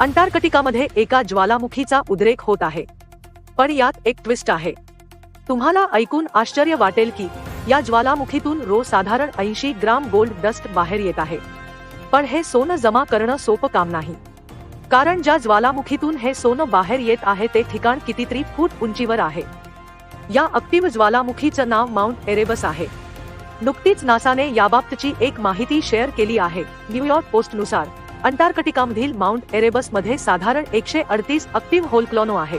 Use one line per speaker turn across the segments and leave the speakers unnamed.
अंटार्क्टिकामध्ये एका ज्वालामुखीचा उद्रेक होत आहे. पण यात एक ट्विस्ट आहे. तुम्हाला ऐकून आश्चर्य वाटेल की या ज्वालामुखीतून रोज साधारण ऐंशी ग्राम गोल्ड डस्ट बाहेर येत आहे. पण हे सोनं जमा करणं सोपं काम नाही. कारण ज्या ज्वालामुखीतून हे सोनं बाहेर येत आहे ते ठिकाण कितीतरी फूट उंचीवर आहे. या अक्टिव्ह ज्वालामुखीचं नाव माउंट एरेबस आहे. नुकतीच नासाने याबाबतची एक माहिती शेअर केली आहे न्यूयॉर्क पोस्टनुसार अंटार्कटिकामधील माउंट एरेबसमध्ये साधारण एकशे अडतीस अक्टिव्ह होलक्लॉनो आहे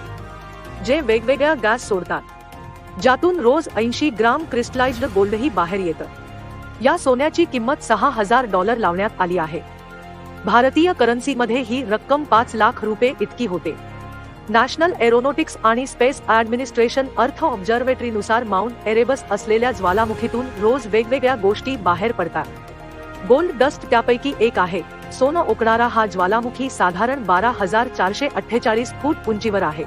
जे वेगवेगळ्या गॅस सोडतात ज्यातून रोज ऐंशी ग्राम क्रिस्टलाइज्ड गोल्डही बाहेर येतं. या सोन्याची किंमत सहा हजार डॉलर लावण्यात आली आहे. भारतीय करन्सीमध्ये ही रक्कम पाच लाख रुपये इतकी होते. नॅशनल एरोनॉटिक्स आणि स्पेस ऍडमिनिस्ट्रेशन अर्थ ऑब्झर्वेटरीनुसार माउंट एरेबस असलेल्या ज्वालामुखीतून रोज वेगवेगळ्या गोष्टी बाहेर पडतात. गोल्ड डस्ट त्यापैकी एक आहे. सोनं ओकणारा हा ज्वालामुखी साधारण बारा हजार चारशे अठ्ठेचाळीस फूट उंचीवर आहे.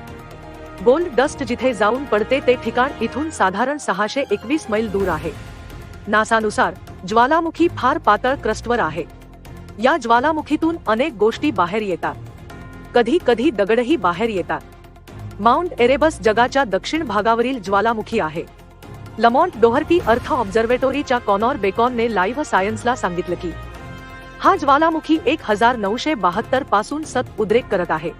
गोल्ड डस्ट जिथे जाऊन पडते ते ठिकाण इथून साधारण सहाशे एकवीस मैल दूर आहे. नासानुसार ज्वालामुखी फार पातळ क्रस्टवर आहे. या ज्वालामुखीतून अनेक गोष्टी बाहेर येतात. कधी कधी दगडही बाहेर येतात. माउंट एरेबस जगाच्या दक्षिण भागावरील ज्वालामुखी आहे. लमॉन्ट डोहर्टी अर्थ ऑब्झर्वेटोरीच्या कॉनॉर बेकॉनने लाईव्ह सायन्सला सांगितलं की हा ज्वालामुखी एक हजार नऊशे बहात्तरपासून सत उद्रेक करत आहे.